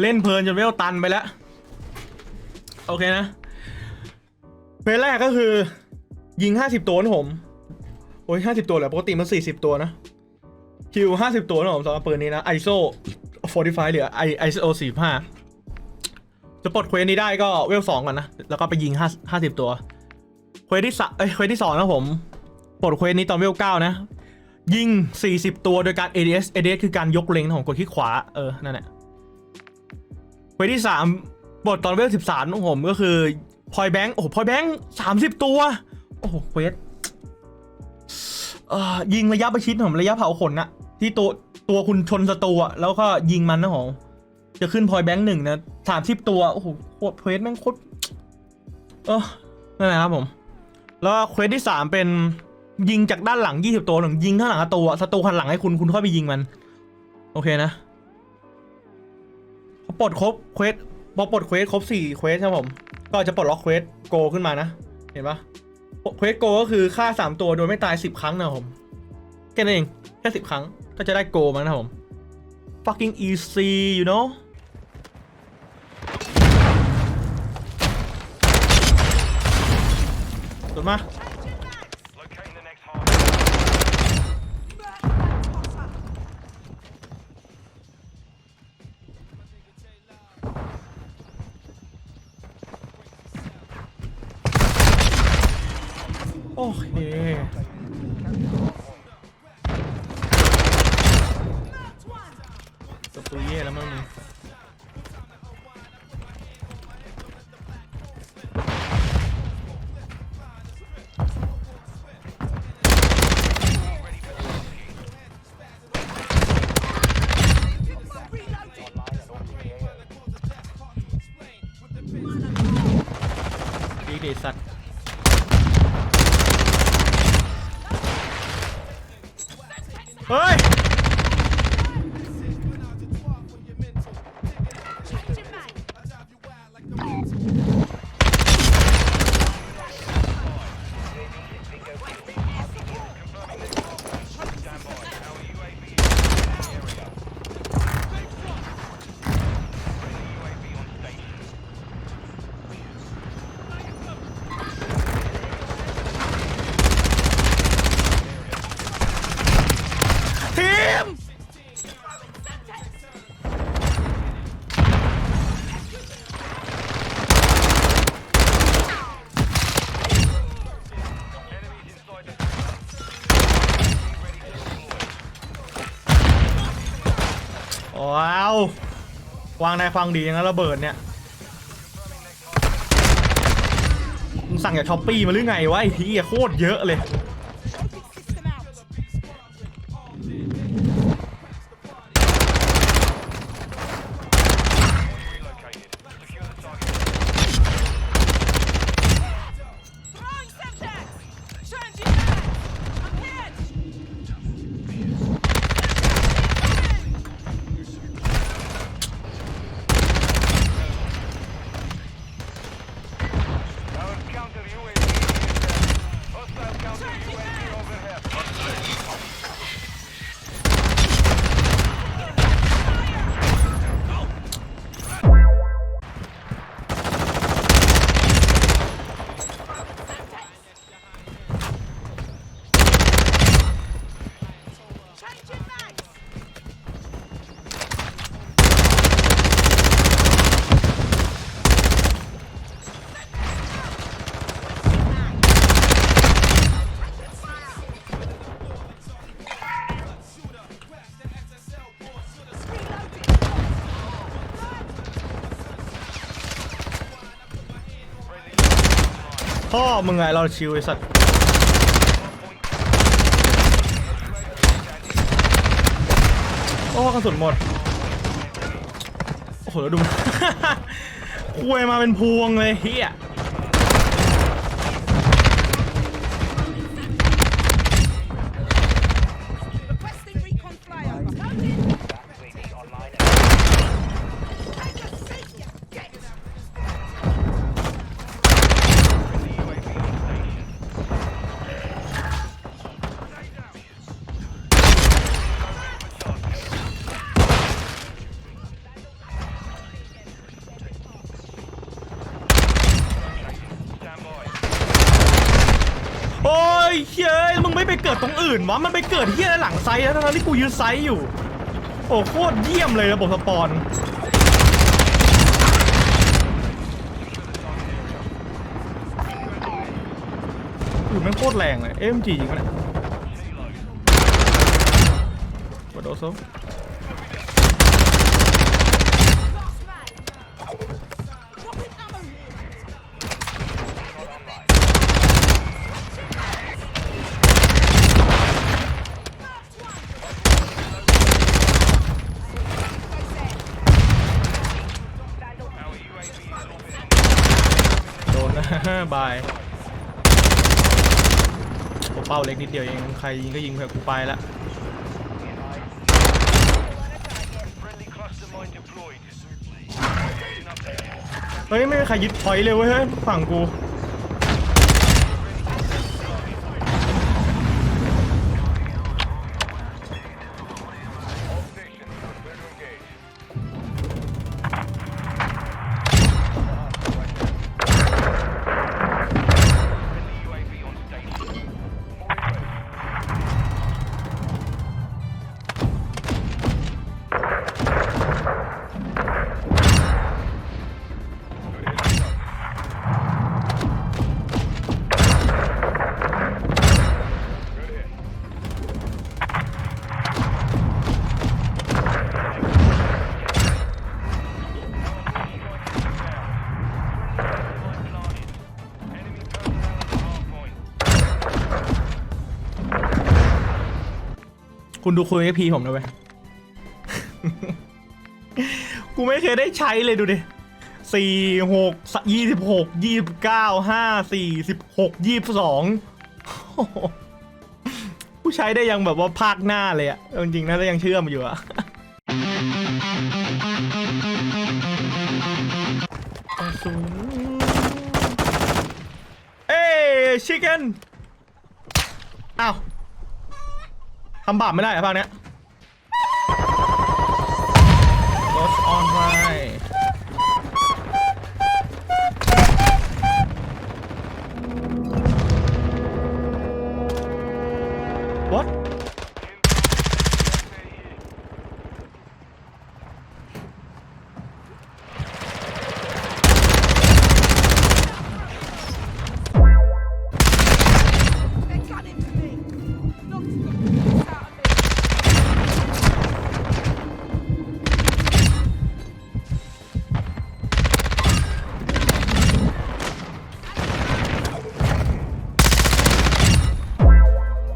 เล่นเพลินจนเวลตันไปแล้ว โอเคนะเฟสแรกก็คือ ยิง50ตัวนะผม โอ้ย50ตัวแหละปกติมัน40ตัวนะ คิว50ตัวนะผมสำหรับปืนนี้นะ ISO 45เหลือ ISO 45จะปลดเควสนี้ได้ก็เวล2ก่อนนะ แล้วก็ไปยิง5 50ตัว เควสที่สเอ้ยเควสที่2นะผม ปลดเควสนี้ตอนเวล9นะ ยิง 40 ตัวโดยการ ADS ADS คือการยกเล็งนะผมกดคลิกขวา เออ นั่นแหละ วสที่ 3 บทตอนเวล 13 ของผมก็คือพอยแบงค์โอ้พอยแบงค์30ตัว โอ้โหเควสยิงระยะประชิดผมระยะเผาขนนะที่ตัวตัวคุณชนศัตรูอะแล้วก็ยิงมันนะผมจะขึ้นพอยแบงค์หนึ่งนะ30ตัวโอ้โหโคตรเควสแม่งโคตรเออนั่นแหละครับผม แล้วเควสที่3เป็นยิงจากด้านหลัง20ตัวหนึ่งยิงข้างหลังศัตรูอะศัตรูหันหลังให้คุณคุณค่อยไปยิงมัน โอเคนะ ปลดครบเควสพอปลดเควสครบสี่เควสครับผม ก็จะปลดล็อกเควสโกขึ้นมานะ เห็นปะเควสโกก็คือฆ่าสามตัวโดยไม่ตายสิบครั้งนะผมแค่นั้นเองแค่สิบครั้งก็จะได้โกมั้งนะผม fucking easy you know สุดมา โอเคตัตัวเย่แล้วมั้งมึงดีเดสัตว์ เฮ้ย วางในฟังดีอย่างนั้นระเบิดเนี่ยมึงสั่งจากช้อปปี้มาหรือไงวะไอ้ที่โคตรเยอะเลย พ่อมึงไงเราชิวไอ้สัตว์โอ้กระสุนหมด โอ้โหแล้วดูมันคุยมาเป็นพวงเลยเฮีย ปเกิดตรงอื่นวะ มันไปเกิดเฮียหลังไซต์แล้วทั้งที่กูยืนไซต์อยู่ โอ้โคตรเยี่ยมเลยระบบสปอนอือแม่งโคตรแรงเลย เอ็มจีจริงปะเนี่ยกดโดโซ บายผมเป้าเล็กนิดเดียวเอง ใครยิงก็ยิงเถอะกูไปละ Friendly cluster mine deployed. Getting up there. เฮ้ย ไม่มีใครยึดพอยต์เลยเว้ยเฮ้ยฝั่งกู คุณดูคุยกับพีผมนะเว้ย กูไม่เคยได้ใช้เลยดูดิสี่หกยี่สิบหกยี่สิบเก้าห้าสี่สิบหกยี่สิบสองกูใช้ได้ยังแบบว่าภาคหน้าเลยอะจริงๆนะแล้วยังเชื่อมอยู่อะเอ้ชิคเก้นอ้าว ทำบาปไม่ได้อะภาคเนี้ย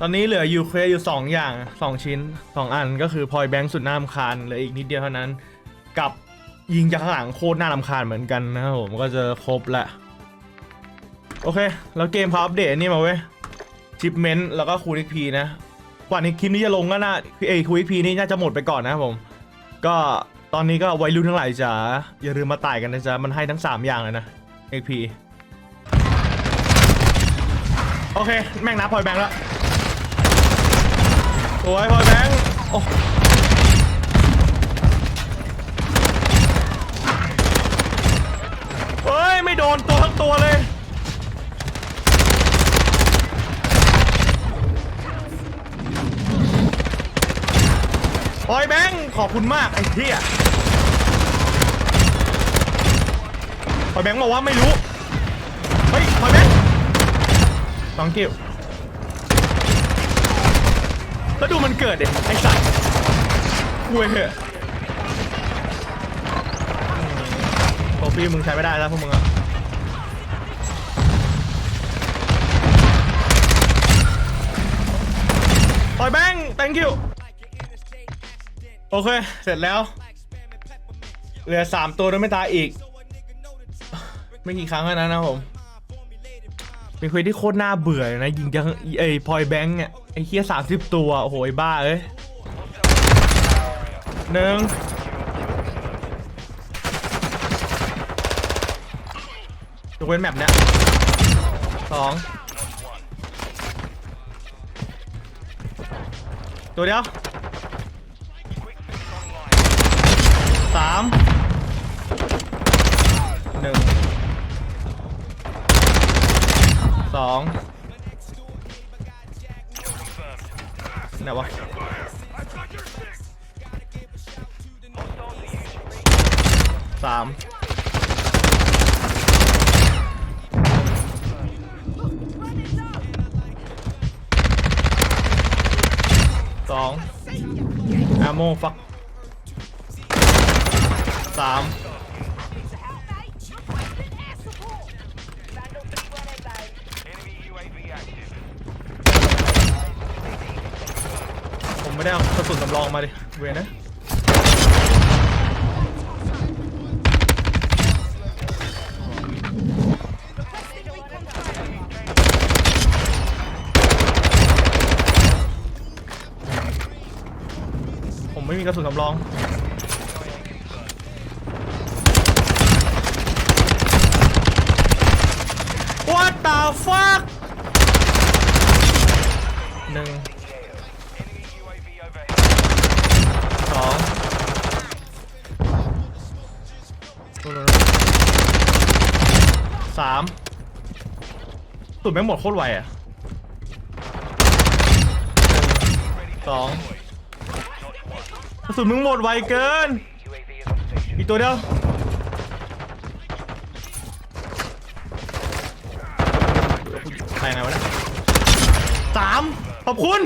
ตอนนี้เหลือยูเครอยู่ 2 อย่าง 2 ชิ้น 2 อันก็คือพอยแบงค์สุดน่ารำคาญเหลืออีกนิดเดียวเท่านั้น กับยิงจากข้างหลังโคตรน่ารำคาญเหมือนกันนะครับผมก็จะครบละ โอเค แล้วเกมเขาอัปเดตนี่มาเว้ยชิปเมนต์แล้วก็คูลิกพีนะ กว่านี้คลิปนี้จะลงก็น่าเอคูลิกพีนี่น่าจะหมดไปก่อนนะครับผม ก็ตอนนี้ก็วัยรุ่นทั้งหลายจ๋าอย่าลืมมาต่ายกันนะจ๊ะมันให้ทั้ง 3 อย่างเลยนะ XP โอเค แม่งนับพอยแบงค์แล้ว สวยพอยแบงค์โอ้เฮ้ย ไม่โดนตัวทั้งตัวเลยพอยแบงค์ขอบคุณมาก ไอ้เหี้ยพอยแบงค์บอกว่าไม่รู้ เฮ้ยพอยแบงค์ต้องกิ้ว แล้วดูมันเกิดเด็ไอ้สัตว์คุยเหอะโปรฟี่มึงใช้ไม่ได้แล้วพวกมึงอะปล่อยแบงค์ thank you โอเค เสร็จแล้ว เหลือ3ตัวแล้วไม่ตายอีก ไม่กี่ครั้งแล้วนะผม เป็นเควสที่โคตรน่าเบื่อเลยนะ ยิงจังไอ้พอยแบงค์เนี่ย อ้เคียสามสิบตัวโอ้โหไอ้บ้าเอ้ยหนึ่งยกเว้นแมปเนี้ยสองตัวเดียวสามหนึ่งสอง ไหนวะสามสองแอาโมฟักสาม ไม่ได้เอากระสุนสำรองมาดิเวยนะผมไม่มีกระสุนสำรอง What the fuck หนึ่ง สุดแม่งหมดโคตรไวอะสองกระสุดมึงหมดไวเกิน อีกตัวเดียวใครไงวะเนี่ยสามขอบคุณ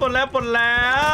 ปลดแล้วปลดแล้ว